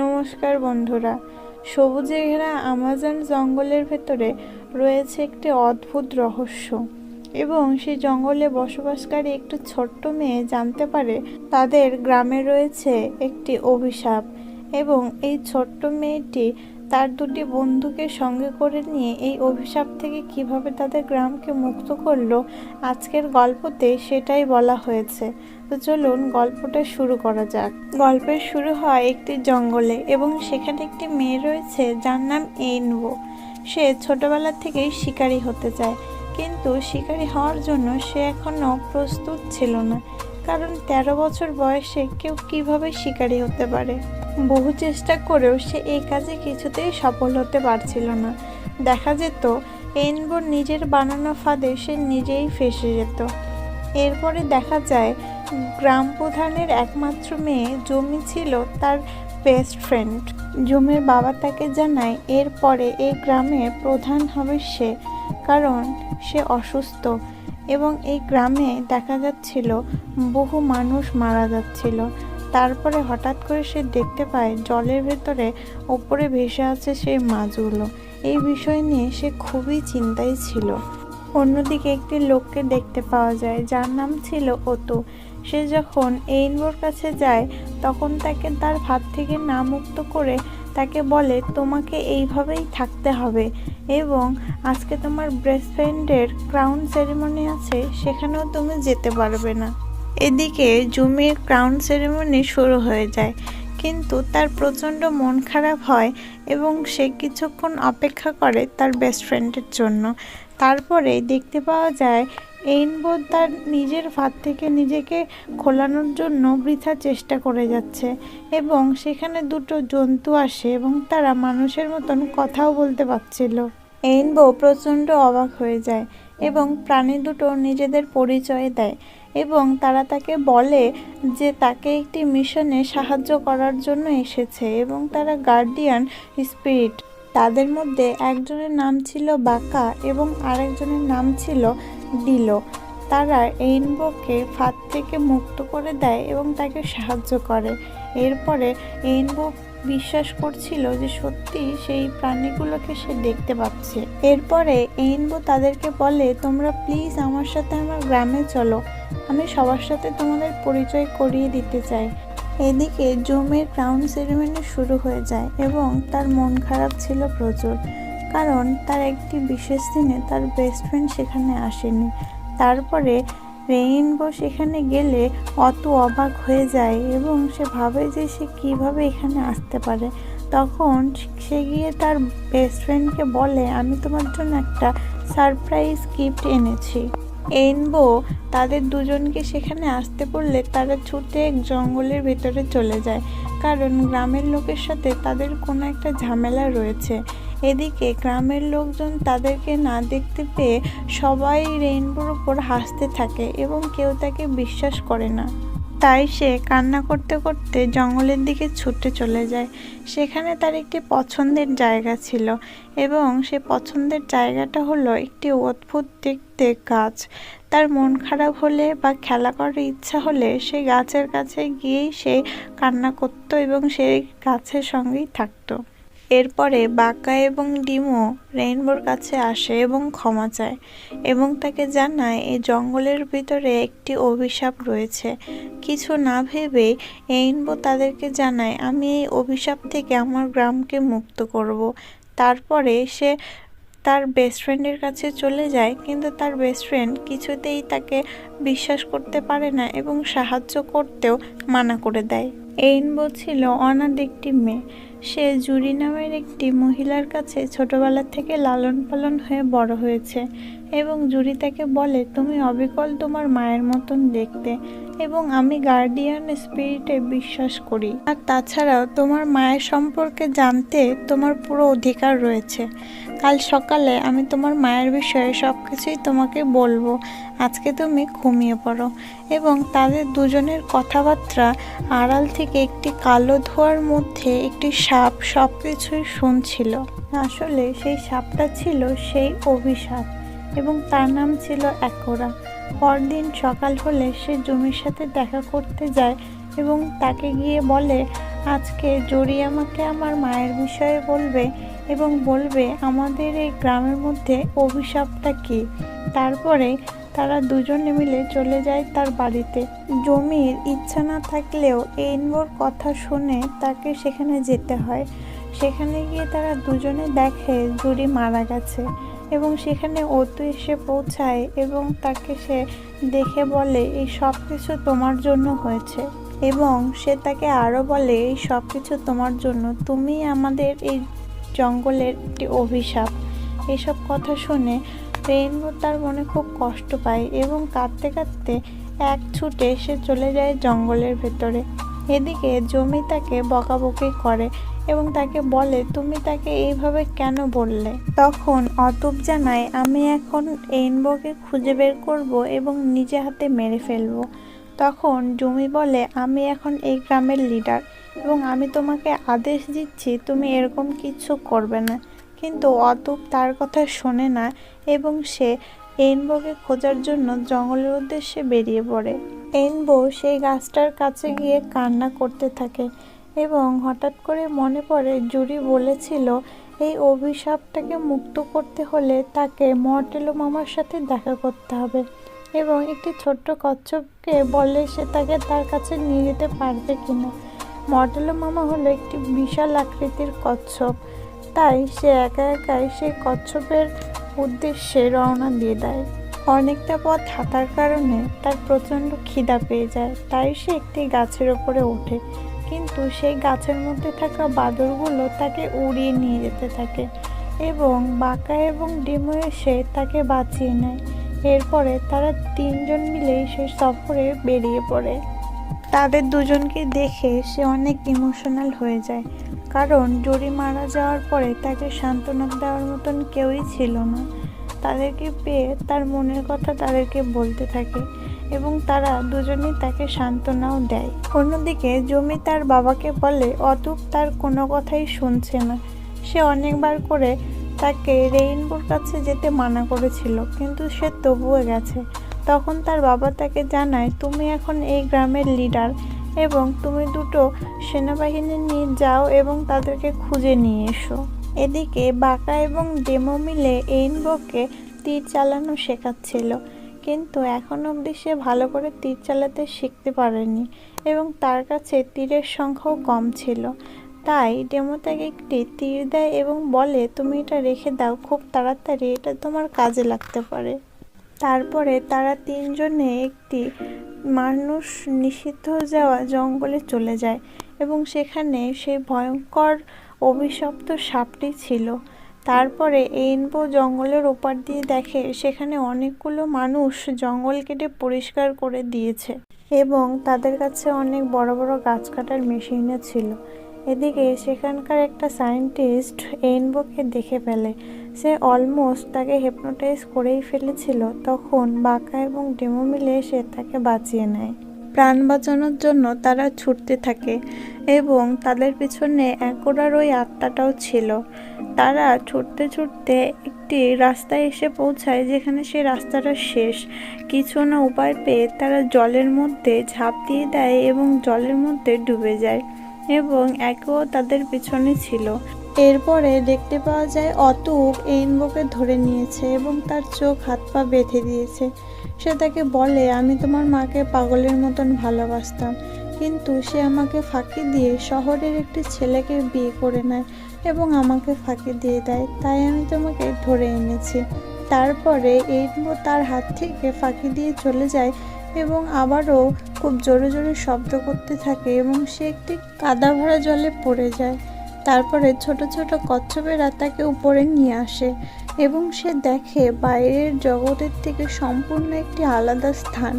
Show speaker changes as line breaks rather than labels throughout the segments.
নমস্কার বন্ধুরা। সবুজে ঘেরা আমাজন জঙ্গলের ভেতরে রয়েছে একটি অদ্ভুত রহস্য এবং সেই জঙ্গলে বসবাসকারী একটি ছোট্ট মেয়ে জানতে পারে তাদের গ্রামে রয়েছে একটি অভিশাপ এবং এই ছোট্ট মেয়েটি তার দুটি বন্ধুকে সঙ্গে করে নিয়ে এই অভিশাপ থেকে কীভাবে তাদের গ্রামকে মুক্ত করল, আজকের গল্পতে সেটাই বলা হয়েছে। তো চলুন গল্পটা শুরু করা যাক। গল্পের শুরু হয় একটি জঙ্গলে এবং সেখানে একটি মেয়ে রয়েছে যার নাম এইনবো সে ছোটবেলা থেকেই শিকারী হতে চায়, কিন্তু শিকারী হওয়ার জন্য সে এখনও প্রস্তুত ছিল না, কারণ তেরো বছর বয়সে কেউ কীভাবে শিকারী হতে পারে? বহু চেষ্টা করেও সে এই কাজে কিছুতেই সফল হতে পারছিল না। দেখা যেত এনবোর নিজের বানানো ফাঁদে সে নিজেই ফেসে যেত। এরপরে দেখা যায় গ্রাম প্রধানের একমাত্র মেয়ে জমি ছিল তার বেস্ট ফ্রেন্ড জমির বাবা তাকে জানায় এরপরে এই গ্রামের প্রধান হবে সে, কারণ সে অসুস্থ। এবং এই গ্রামে দেখা যাচ্ছিল, বহু মানুষ মারা যাচ্ছিল। তারপরে হঠাৎ করে সে দেখতে পায়, জলের ভেতরে ওপরে ভেসে আছে সেই মাছগুলো। এই বিষয় নিয়ে সে খুবই চিন্তায় ছিল। অন্যদিকে একটি লোককে দেখতে পাওয়া যায়, যার নাম ছিল অতু। সে যখন এইনবোর কাছে যায়, তখন তাকে তার ভাত থেকে না মুক্ত করে তাকে বলে, তোমাকে এইভাবেই থাকতে হবে এবং আজকে তোমার ব্রেস্ট ফ্রেন্ডের ক্রাউন সেরিমনি আছে, সেখানেও তুমি যেতে পারবে না। এদিকে জুমির ক্রাউন সেরিমনি শুরু হয়ে যায়, কিন্তু তার প্রচণ্ড মন খারাপ হয় এবং সে কিছুক্ষণ অপেক্ষা করে তার বেস্ট ফ্রেন্ডের জন্য। তারপরে দেখতে পাওয়া যায় এইনবো তার নিজের ভাত থেকে নিজেকে খোলানোর জন্য বৃথা চেষ্টা করে যাচ্ছে এবং সেখানে দুটো জন্তু আসে এবং তারা মানুষের মতন কথাও বলতে পারছিল। এইনবো প্রচণ্ড অবাক হয়ে যায় এবং প্রাণী দুটো নিজেদের পরিচয় দেয় এবং তারা তাকে বলে যে তাকে একটি মিশনে সাহায্য করার জন্য এসেছে এবং তারা গার্ডিয়ান স্পিরিট। তাদের মধ্যে একজনের নাম ছিল বাঁকা এবং আরেকজনের নাম ছিল ডিলো তারা এইনবোকে ফাঁদ থেকে মুক্ত করে দেয় এবং তাকে সাহায্য করে। এরপরে এইনবো বিশ্বাস করছিল যে সত্যি সেই প্রাণীগুলোকে সে দেখতে পাচ্ছে। এরপরে এইনবো তাদেরকে বলে, তোমরা প্লিজ আমার সাথে আমার গ্রামে চলো। আমি সবার সাথে তোমাদের পরিচয় করিয়ে দিতে চাই। এদিকে জুমের ক্রাউন সেরিমনি শুরু হয়ে যায় এবং তার মন খারাপ ছিল প্রচুর। কারণ তার একটি বিশেষ দিনে তার বেস্ট ফ্রেন্ড সেখানে আসেনি। তারপরে রেইনবো সেখানে গেলে অত অবাক হয়ে যায় এবং সে ভাবে যে সে কীভাবে এখানে আসতে পারে। তখন সে গিয়ে তার বেস্ট ফ্রেন্ডকে বলে, আমি তোমার জন্য একটা সারপ্রাইজ গিফট এনেছি। রেইনবো তাদের দুজনকে সেখানে আসতে বললে তারা ছুটে এক জঙ্গলের ভেতরে চলে যায়। কারণ গ্রামের লোকের সাথে তাদের কোনো একটা ঝামেলা রয়েছে। এদিকে গ্রামের লোকজন তাদেরকে না দেখতে পেয়ে সবাই রেইনবোর উপর হাসতে থাকে এবং কেউ তাকে বিশ্বাস করে না। তাই সে কান্না করতে করতে জঙ্গলের দিকে ছুটে চলে যায়। সেখানে তার একটি পছন্দের জায়গা ছিল এবং সে পছন্দের জায়গাটা হলো একটি অদ্ভুত দেখতে গাছ। তার মন খারাপ হলে বা খেলা করার ইচ্ছা হলে সে গাছের কাছে গিয়েই সে কান্না করতো এবং সেই গাছের সঙ্গেই থাকতো। এরপরে বাঁকা এবং ডিমো রেইনবোর কাছে আসে এবং ক্ষমা চায় এবং তাকে জানায় এই জঙ্গলের ভিতরে একটি অভিশাপ রয়েছে। কিছু না ভেবে রেইনবো তাদেরকে জানায়, আমি এই অভিশাপ থেকে আমার গ্রামকে মুক্ত করব। তারপরে সে তার বেস্ট ফ্রেন্ডের কাছে চলে যায়, কিন্তু তার বেস্ট ফ্রেন্ড কিছুতেই তাকে বিশ্বাস করতে পারে না এবং সাহায্য করতেও মানা করে দেয়। এইনবো ছিল অনাথ একটি মেয়ে। সে জুরি নামের একটি মহিলার কাছে ছোটবেলা থেকে লালন পালন হয়ে বড় হয়েছে এবং জুরি তাকে বলে, তুমি অবিকল তোমার মায়ের মতন দেখতে এবং আমি গার্ডিয়ান স্পিরিটে বিশ্বাস করি। আর তাছাড়াও তোমার মায়ের সম্পর্কে জানতে তোমার পুরো অধিকার রয়েছে। কাল সকালে আমি তোমার মায়ের বিষয়ে সব কিছুই তোমাকে বলব। আজকে তুমি ঘুমিয়ে পড়ো। এবং তাদের দুজনের কথাবার্তা আড়াল থেকে একটি কালো ধোয়ার মধ্যে একটি সাপ সব কিছুই শুনছিল। আসলে সেই সাপটা ছিল সেই অভিশাপ এবং তার নাম ছিল একোরা পরদিন সকাল হলে সে জমির সাথে দেখা করতে যায় এবং তাকে গিয়ে বলে, আজকে জুড়ি আমাকে আমার মায়ের বিষয়ে বলবে এবং বলবে আমাদের এই গ্রামের মধ্যে অভিশাপটা কী? তারপরে তারা দুজনে মিলে চলে যায় তার বাড়িতে। জমির ইচ্ছা না থাকলেও এনবোর কথা শুনে তাকে সেখানে যেতে হয়। সেখানে গিয়ে তারা দুজনে দেখে জুড়ি মারা গেছে এবং সেখানে অতু এসে পৌঁছায় এবং তাকে সে দেখে বলে, এই সব কিছু তোমার জন্য হয়েছে। এবং সে তাকে আরও বলে, এই সব কিছু তোমার জন্য। তুমি আমাদের এই জঙ্গলের একটি অভিশাপ। এসব কথা শুনে রেইনবো তার মনে খুব কষ্ট পায় এবং কাঁদতে কাঁদতে এক ছুটে সে চলে যায় জঙ্গলের ভেতরে। এদিকে জমি তাকে বকাবকি করে এবং তাকে বলে, তুমি তাকে এইভাবে কেন বললে? তখন অতুপ জানায়, আমি এখন রেইনবোকে খুঁজে বের করব এবং নিজে হাতে মেরে ফেলব। তখন জমি বলে, আমি এখন এই গ্রামের লিডার এবং আমি তোমাকে আদেশ দিচ্ছি, তুমি এরকম কিছু করবে না। কিন্তু অতুপ তার কথা শোনে না এবং সে এনবোকে খোঁজার জন্য জঙ্গলের উদ্দেশ্যে বেরিয়ে পড়ে। এনবো সেই গাছটার কাছে গিয়ে কান্না করতে থাকে এবং হঠাৎ করে মনে পড়ে, জুরি বলেছিল, এই অভিশাপটাকে মুক্ত করতে হলে তাকে মর্টেলো মামার সাথে দেখা করতে হবে এবং একটি ছোট্ট কচ্ছপকে বলে সে তাকে তার কাছে নিয়ে যেতে পারবে কিনা। মর্টেলো মামা হলো একটি বিশাল আকৃতির কচ্ছপ। তাই সে একা একাই সেই কচ্ছপের উদ্দেশ্যে রওনা দিয়ে দেয়। অনেকটা পথ হাঁটার কারণে তার প্রচণ্ড খিদা পেয়ে যায়, তাই সে একটি গাছের ওপরে ওঠে। কিন্তু সেই গাছের মধ্যে থাকা বাদরগুলো তাকে উড়িয়ে নিয়ে যেতে থাকে এবং বাঁকা এবং ডিমো এসে তাকে বাঁচিয়ে নেয়। এরপরে তারা তিনজন মিলেই সেই সফরে বেরিয়ে পড়ে। তাদের দুজনকে দেখে সে অনেক ইমোশনাল হয়ে যায়। কারণ জুড়ি মারা যাওয়ার পরে তাকে সান্ত্বনা দেওয়ার মতন কেউই ছিল না। তাদেরকে পেয়ে তার মনের কথা তাদেরকে বলতে থাকে এবং তারা দুজনেই তাকে সান্ত্বনাও দেয়। অন্যদিকে জমি তার বাবাকে বলে, অতুপ তার কোনো কথাই শুনছে না। সে অনেকবার করে তাকে রেইনবোর কাছে যেতে মানা করেছিল, কিন্তু সে তবুও গেছে। তখন তার বাবা তাকে জানায়, তুমি এখন এই গ্রামের লিডার এবং তুমি দুটো সেনাবাহিনী নিয়ে যাও এবং তাদেরকে খুঁজে নিয়ে এসো। এদিকে বাঁকা এবং ডেমো মিলে এইনবোকে তীর চালানো শেখাচ্ছিল, কিন্তু এখন অবধি সে ভালো করে তীর চালাতে শিখতে পারেনি এবং তার কাছে তীরের সংখ্যাও কম ছিল। তাই ডেমো তাকে একটি তীর দেয় এবং বলে, তুমি এটা রেখে দাও, খুব তাড়াতাড়ি, এটা তোমার কাজে লাগতে পারে। তারপরে তারা তিনজনে একটি মানুষ নিষিদ্ধ যাওয়া জঙ্গলে চলে যায় এবং সেখানে সেই ভয়ঙ্কর অভিশপ্ত সাপটি ছিল। তারপরে এনবো জঙ্গলের ওপার দিয়ে দেখে, সেখানে অনেকগুলো মানুষ জঙ্গল কেটে পরিষ্কার করে দিয়েছে এবং তাদের কাছে অনেক বড় বড় গাছ কাটার মেশিনও ছিল। এদিকে সেখানকার একটা সায়েন্টিস্ট এনবোকে দেখে ফেলে। সে অলমোস্ট তাকে হেপনোটাইজ করেই ফেলেছিল। তখন বাঁকা এবং ডেমো মিলে সে তাকে বাঁচিয়ে নেয়। প্রাণ বাঁচানোর জন্য তারা ছুটতে থাকে এবং তাদের পিছনে একোড়ার ওই আত্মাটাও ছিল। তারা ছুটতে ছুটতে একটি রাস্তায় এসে পৌঁছায় যেখানে সে রাস্তাটা শেষ। কিছু না উপায় পেয়ে তারা জলের মধ্যে ঝাঁপ দিয়ে দেয় এবং জলের মধ্যে ডুবে যায়। এবং একেও তাদের পিছনে ছিল। এরপরে দেখতে পাওয়া যায়, অতুপ এইনবোকে ধরে নিয়েছে এবং তার চোখ হাত পা বেঁধে দিয়েছে। সে তাকে বলে, আমি তোমার মাকে পাগলের মতন ভালোবাসতাম, কিন্তু সে আমাকে ফাঁকি দিয়ে শহরের একটি ছেলেকে বিয়ে করে নেয় এবং আমাকে ফাঁকি দিয়ে দেয়। তাই আমি তোমাকে ধরে এনেছি। তারপরে এইনবো তার হাত থেকে ফাঁকি দিয়ে চলে যায় এবং আবারও খুব জোরে জোরে শব্দ করতে থাকে এবং সে একটি কাদা ভরা জলে পড়ে যায়। তারপরে ছোট ছোট কচ্ছপেরা তাকে উপরে নিয়ে আসে এবং সে দেখে বাইরের জগতের থেকে সম্পূর্ণ একটি আলাদা স্থান।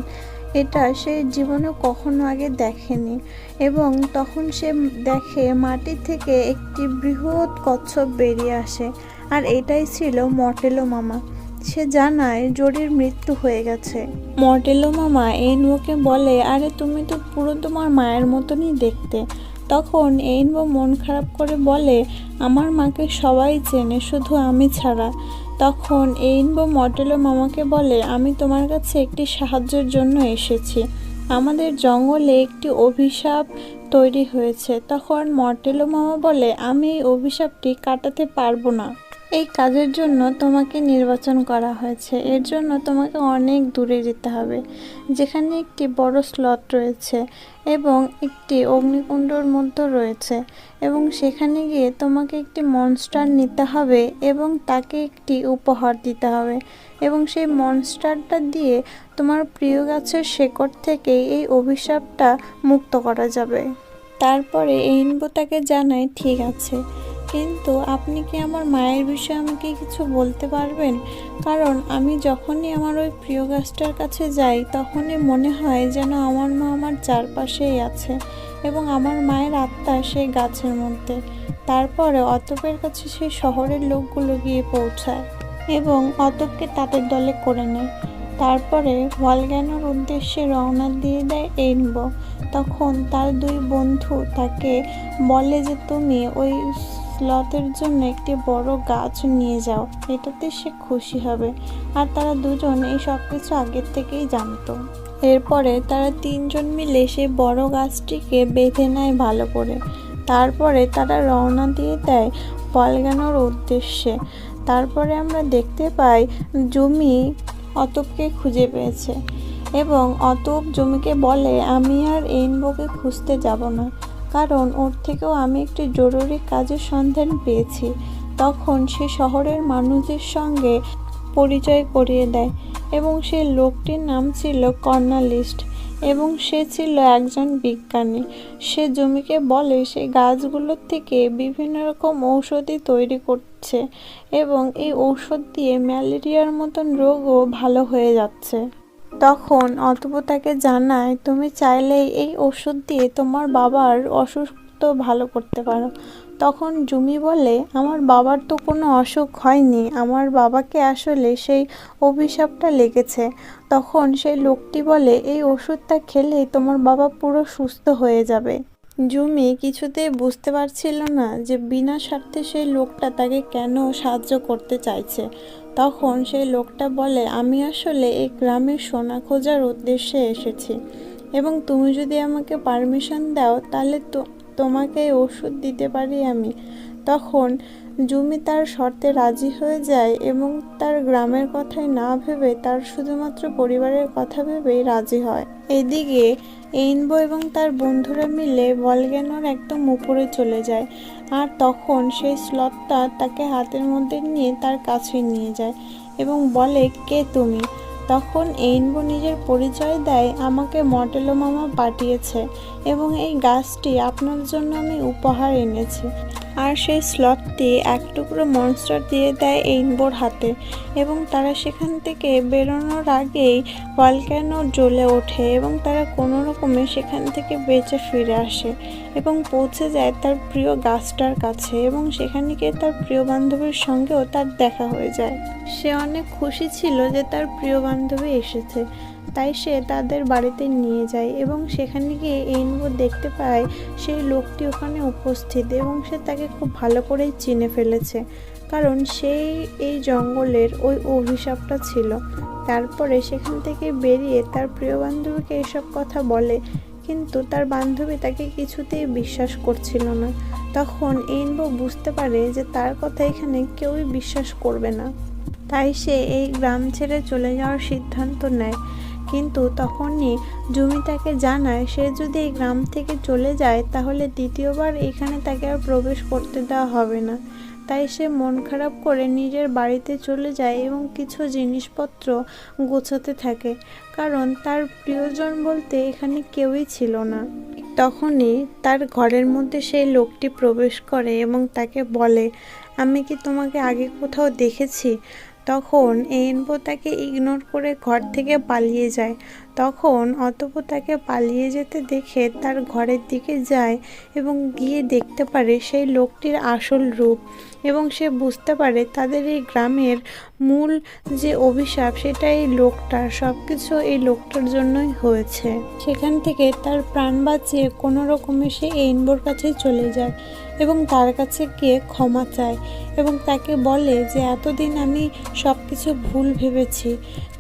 এটা সে জীবনে কখনো আগে দেখেনি এবং তখন সে দেখে মাটি থেকে একটি বৃহৎ কচ্ছপ বেরিয়ে আসে। আর এটাই ছিল মটেলো মামা। সে জানায় জরির মৃত্যু হয়ে গেছে। মর্টেলো মামা এইনবোকে বলে, আরে, তুমি তো পুরো তোমার মায়ের মতনই দেখতে। তখন এইনবো মন খারাপ করে বলে, আমার মাকে সবাই চেনে, শুধু আমি ছাড়া। তখন এইনবো মর্টেলো মামাকে বলে, আমি তোমার কাছে একটি সাহায্যের জন্য এসেছি। আমাদের জঙ্গলে একটি অভিশাপ তৈরি হয়েছে। তখন মর্টেলো মামা বলে, আমি এই অভিশাপটি কাটাতে পারব না। এই কাজের জন্য তোমাকে নির্বাচন করা হয়েছে। এর জন্য তোমাকে অনেক দূরে যেতে হবে। যেখানে একটি বড় স্লট রয়েছে এবং একটি অগ্নিকুণ্ডর মধ্যে রয়েছে এবং সেখানে গিয়ে তোমাকে একটি মনস্টার নিতে হবে এবং তাকে একটি উপহার দিতে হবে। এবং সেই মনস্টারটা দিয়ে তোমার প্রিয় গাছের শেকড় থেকে এই অভিশাপটা মুক্ত করা যাবে। তারপরে এইনবো তাকে জানায় ঠিক আছে। কিন্তু আপনি কি আমার মায়ের বিষয়ে আমাকে কিছু বলতে পারবেন? কারণ আমি যখনই আমার ওই প্রিয় গাছটার কাছে যাই, তখনই মনে হয় যেন আমার মা আমার চারপাশেই আছে এবং আমার মায়ের আত্মা সেই গাছের মধ্যে। তারপরে অতপের কাছে সেই শহরের লোকগুলো গিয়ে পৌঁছায় এবং অতপকে তাদের দলে করে নেয়। তারপরে ভলগ্যানোর উদ্দেশ্যে রওনা দিয়ে দেয় এইনবো তখন তার দুই বন্ধু তাকে বলে যে, তুমি ওই স্লথের জন্য একটি বড় গাছ নিয়ে যাও, এটাতে সে খুশি হবে। আর তারা দুজন এই সব কিছু আগের থেকেই জানতো। এরপরে তারা তিনজন মিলে সেই বড় গাছটিকে বেঁধে নেয় ভালো করে। তারপরে তারা রওনা দিয়ে দেয় পলগানোর উদ্দেশ্যে। তারপরে আমরা দেখতে পাই জমি অতপকে খুঁজে পেয়েছে এবং অতপ জমিকে বলে, আমি আর এইনবোকে খুঁজতে যাব না। কারণ ওর থেকেও আমি একটি জরুরি কাজের সন্ধান পেয়েছি। তখন সে শহরের মানুষদের সঙ্গে পরিচয় করিয়ে দেয় এবং সেই লোকটির নাম ছিল কর্নালিস্ট এবং সে ছিল একজন বিজ্ঞানী। সে জমিকে বলে সে গাছগুলোর থেকে বিভিন্ন রকম ঔষধি তৈরি করছে এবং এই ঔষধ দিয়ে ম্যালেরিয়ার মতন রোগও ভালো হয়ে যাচ্ছে। তখন অতপ তাকে জানায়, তুমি চাইলে এই ওষুধ দিয়ে তোমার বাবার অসুস্থ ভালো করতে পারো। তখন জুমি বলে, আমার বাবার তো কোনো অসুখ হয়নি, আমার বাবাকে আসলে সেই অভিশাপটা লেগেছে। তখন সেই লোকটি বলে, এই ওষুধটা খেলে তোমার বাবা পুরো সুস্থ হয়ে যাবে। জুমি কিছুতে বুঝতে পারছিল না যে বিনা স্বার্থে সেই লোকটা তাকে কেন সাহায্য করতে চাইছে। তখন সেই লোকটা বলে, আমি আসলে এই গ্রামের সোনা খোঁজার উদ্দেশ্যে এসেছি এবং তুমি যদি আমাকে পারমিশন দাও, তাহলে তো তোমাকে ওষুধ দিতে পারি আমি। তখন জুমি তার শর্তে রাজি হয়ে যায় এবং তার গ্রামের কথাই না ভেবে তার শুধুমাত্র পরিবারের কথা ভেবেই রাজি হয়। এদিকে এইনবো এবং তার বন্ধুরা মিলে ভলগ্যানোর একদম উপরে চলে যায় আর তখন সেই স্লটটা তাকে হাতের মধ্যে নিয়ে তার কাছে নিয়ে যায় এবং বলে, কে তুমি? তখন এইনবো নিজের পরিচয় দেয়, আমাকে মটেলো মামা পাঠিয়েছে এবং এই গাছটি আপনার জন্য আমি উপহার এনেছি। আর সেই স্লটটি এক টুকরো মনস্টার দিয়ে দেয় এইনবোর হাতে এবং তারা সেখান থেকে বেরোনোর আগেই ভলক্যানো জ্বলে ওঠে এবং তারা কোনো রকমে সেখান থেকে বেঁচে ফিরে আসে এবং পৌঁছে যায় তার প্রিয় গাছটার কাছে এবং সেখানে গিয়ে তার প্রিয় বান্ধবীর সঙ্গেও তার দেখা হয়ে যায়। সে অনেক খুশি ছিল যে তার প্রিয় বান্ধবী এসেছে তাই সে তাদের বাড়িতে নিয়ে যায় এবং সেখানে গিয়ে এইনবো দেখতে পায় সেই লোকটি ওখানে উপস্থিত এবং সে তাকে খুব ভালো করেই চিনে ফেলেছে। কারণ সেই, এই জঙ্গলের ওই অভিশাপটা ছিল। তারপরে সেখান থেকে বেরিয়ে তার প্রিয় বান্ধবীকে এসব কথা বলে, কিন্তু তার বান্ধবী তাকে কিছুতেই বিশ্বাস করছিল না। তখন এনবো বুঝতে পারে যে তার কথা এখানে কেউই বিশ্বাস করবে না। তাই সে এই গ্রাম ছেড়ে চলে যাওয়ার সিদ্ধান্ত নেয়। কিন্তু তখনই জমি তাকে জানায়, সে যদি এই গ্রাম থেকে চলে যায়, তাহলে দ্বিতীয়বার এখানে তাকে আর প্রবেশ করতে দেওয়া হবে না। তাই সে মন খারাপ করে নিজের বাড়িতে চলে যায় এবং কিছু জিনিসপত্র গোছাতে থাকে, কারণ তার প্রিয়জন বলতে এখানে কেউই ছিল না। তখনই তার ঘরের মধ্যে সেই লোকটি প্রবেশ করে এবং তাকে বলে, আমি কি তোমাকে আগে কোথাও দেখেছি? তখন এনবো তাকে ইগনোর করে ঘর থেকে পালিয়ে যায়। তখন অতপর তাকে পালিয়ে যেতে দেখে তার ঘরের দিকে যায় এবং গিয়ে দেখতে পারে সেই লোকটির আসল রূপ এবং সে বুঝতে পারে তাদের এই গ্রামের মূল যে অভিশাপ, সেটা এই লোকটার সব কিছু এই লোকটার জন্যই হয়েছে। সেখান থেকে তার প্রাণ বাঁচিয়ে কোনো রকমে সে এইনবোর কাছে চলে যায় এবং তার কাছে গিয়ে ক্ষমা চায় এবং তাকে বলে যে, এতদিন আমি সব কিছু ভুল ভেবেছি।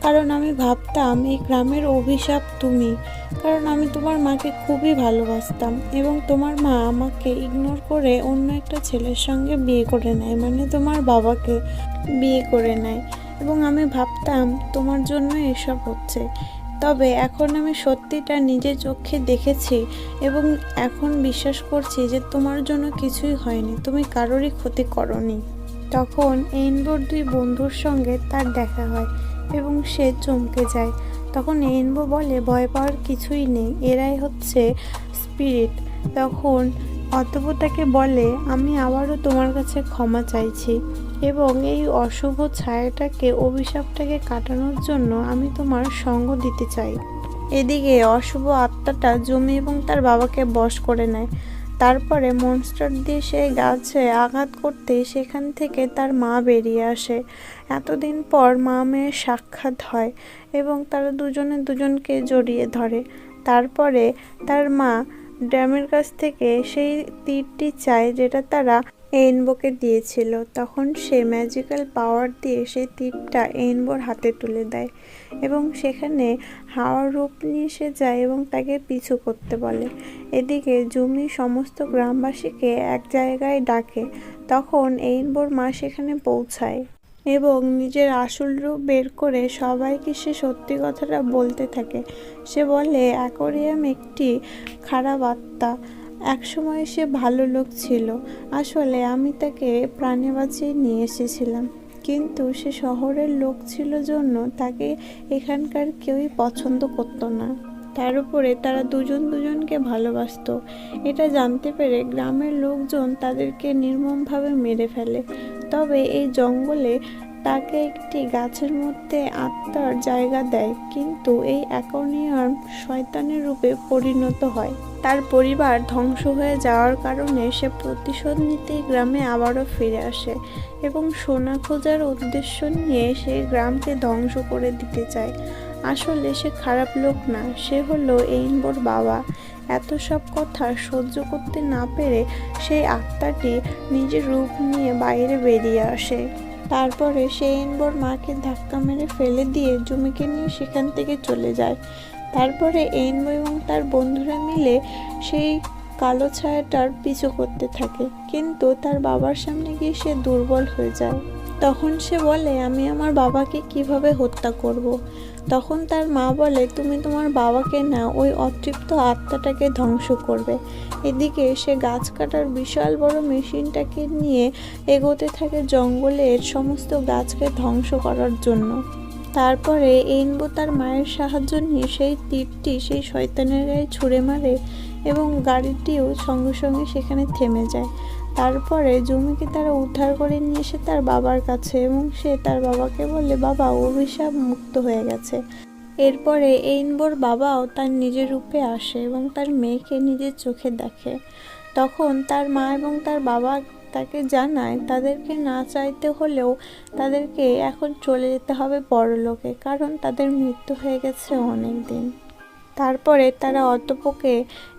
কারণ আমি ভাবতাম, এই গ্রামের অভিশাপ তুমি। কারণ আমি তোমার মাকে খুবই ভালোবাসতাম এবং তোমার মা আমাকে ইগনোর করে অন্য একটা ছেলের সঙ্গে বিয়ে করে নেয় মানে তোমার বাবাকে বিয়ে করে নেয়। এবং আমি ভাবতাম, তোমার জন্য এসব হচ্ছে। তবে এখন আমি সত্যিটা নিজের চোখে দেখেছি এবং এখন বিশ্বাস করছি যে তোমার জন্য কিছুই হয়নি, তুমি কারোরই ক্ষতি করনি। তখন এইনবোর দুই বন্ধুর সঙ্গে তার দেখা হয়। এবং সে চমকে যায়। তখন এইনবো বলে, ভয় পাওয়ার কিছুই নেই, এরাই হচ্ছে স্পিরিট। তখন অতপর তাকে বলে, আমি আবারও তোমার কাছে ক্ষমা চাইছি এবং এই অশুভ ছায়াটাকে, অভিশাপটাকে কাটানোর জন্য আমি তোমার সঙ্গ দিতে চাই। এদিকে অশুভ আত্মাটা জমি এবং তার বাবাকে বশ করে নেয়। তারপরে মনস্টার দিয়ে সে গাছে আঘাত করতে সেখান থেকে তার মা বেরিয়ে আসে। এতদিন পর মা মেয়ের সাক্ষাৎ হয় এবং তারা দুজনে দুজনকে জড়িয়ে ধরে। তারপরে তার মা ড্যামের কাছ থেকে সেই তীরটি চায় যেটা তারা এইনবোকে দিয়েছিল। তখন সে ম্যাজিক্যাল পাওয়ার দিয়ে সেই তীরটা এনবোর হাতে তুলে দেয় এবং সেখানে হাওয়ার রূপ নিয়ে সে যায় এবং তাকে পিছু করতে বলে। এদিকে জমি সমস্ত গ্রামবাসীকে এক জায়গায় ডাকে। তখন এইনবোর মা সেখানে পৌঁছায়। এবং নিজের আসল রূপ বের করে সবাইকে সে সত্যি কথাটা বলতে থাকে। সে বলে, অ্যাকোরিয়াম একটি খারাপ আত্মা। একসময় সে ভালো লোক ছিল। আসলে আমি তাকে প্রাণে বাঁচিয়ে নিয়ে এসেছিলাম। কিন্তু সে শহরের লোক ছিল জন্য তাকে এখানকার কেউই পছন্দ করতো না। তার উপরে তারা দুজন দুজনকে ভালোবাসতো। এটা জানতে পেরে গ্রামের লোকজন তাদেরকে নির্মমভাবে মেরে ফেলে। তবে এই জঙ্গলে তাকে একটি গাছের মধ্যে আত্মার জায়গা দেয়, কিন্তু এই অ্যাকোনিয়াম শয়তানের রূপে পরিণত হয়। তার পরিবার ধ্বংস হয়ে যাওয়ার কারণে সে প্রতিশোধ নিতেই গ্রামে আবারও ফিরে আসে এবং সোনা খোঁজার উদ্দেশ্য নিয়ে সে গ্রামকে ধ্বংস করে দিতে চায়। আসলে সে খারাপ লোক না, সে হলো এইনবোর বাবা। এত সব কথা সহ্য করতে না পেরে সেই আত্মাটি নিজের রূপ নিয়ে বাইরে বেরিয়ে আসে। তারপরে সে এইনবোর মাকে ধাক্কা মেরে ফেলে দিয়ে জমিকে নিয়ে সেখান থেকে চলে যায়। তারপরে এইনবো এবং তার বন্ধুরা মিলে সেই কালো ছায়াটার পিছু করতে থাকে। কিন্তু তার বাবার সামনে গিয়ে সে দুর্বল হয়ে যায়। তখন সে বলে, আমি আমার বাবাকে কীভাবে হত্যা করব। তখন তার মা বলে, তুমি তোমার বাবাকে না ওই অতৃপ্ত আত্মাটাকে ধ্বংস করবে। এদিকে সে গাছ কাটার বিশাল বড় মেশিনটাকে নিয়ে এগোতে থাকে জঙ্গলের সমস্ত গাছকে ধ্বংস করার জন্য। তারপরে এইনবো তার মায়ের সাহায্য নিয়ে সেই তীরটি সেই শয়তানের গায়ে ছুঁড়ে মারে এবং গাড়িটিও সঙ্গে সঙ্গে সেখানে থেমে যায়। তারপরে জমিকে তারা উদ্ধার করে নিয়ে এসে তার বাবার কাছে এবং সে তার বাবাকে বলে বাবা, অভিশাপ মুক্ত হয়ে গেছে। এরপরে এইনবোর বাবাও তার নিজের রূপে আসে এবং তার মেয়েকে নিজের চোখে দেখে। তখন তার মা এবং তার বাবা তাকে জানায়, তাদেরকে না চাইতে হলেও তাদেরকে এখন চলে যেতে হবে পরলোকে কারণ তাদের মৃত্যু হয়ে গেছে অনেক দিন তারপরে তারা অতপকে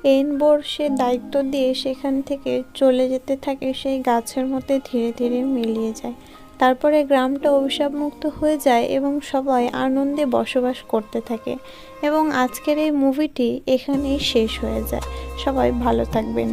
এইনবোর সে দায়িত্ব দিয়ে সেখান থেকে চলে যেতে থাকে, সেই গাছের মধ্যে ধীরে ধীরে মিলিয়ে যায়। তারপরে গ্রামটা অভিশাপমুক্ত হয়ে যায় এবং সবাই আনন্দে বসবাস করতে থাকে এবং আজকের এই মুভিটি এখানেই শেষ হয়ে যায়। সবাই ভালো থাকবেন।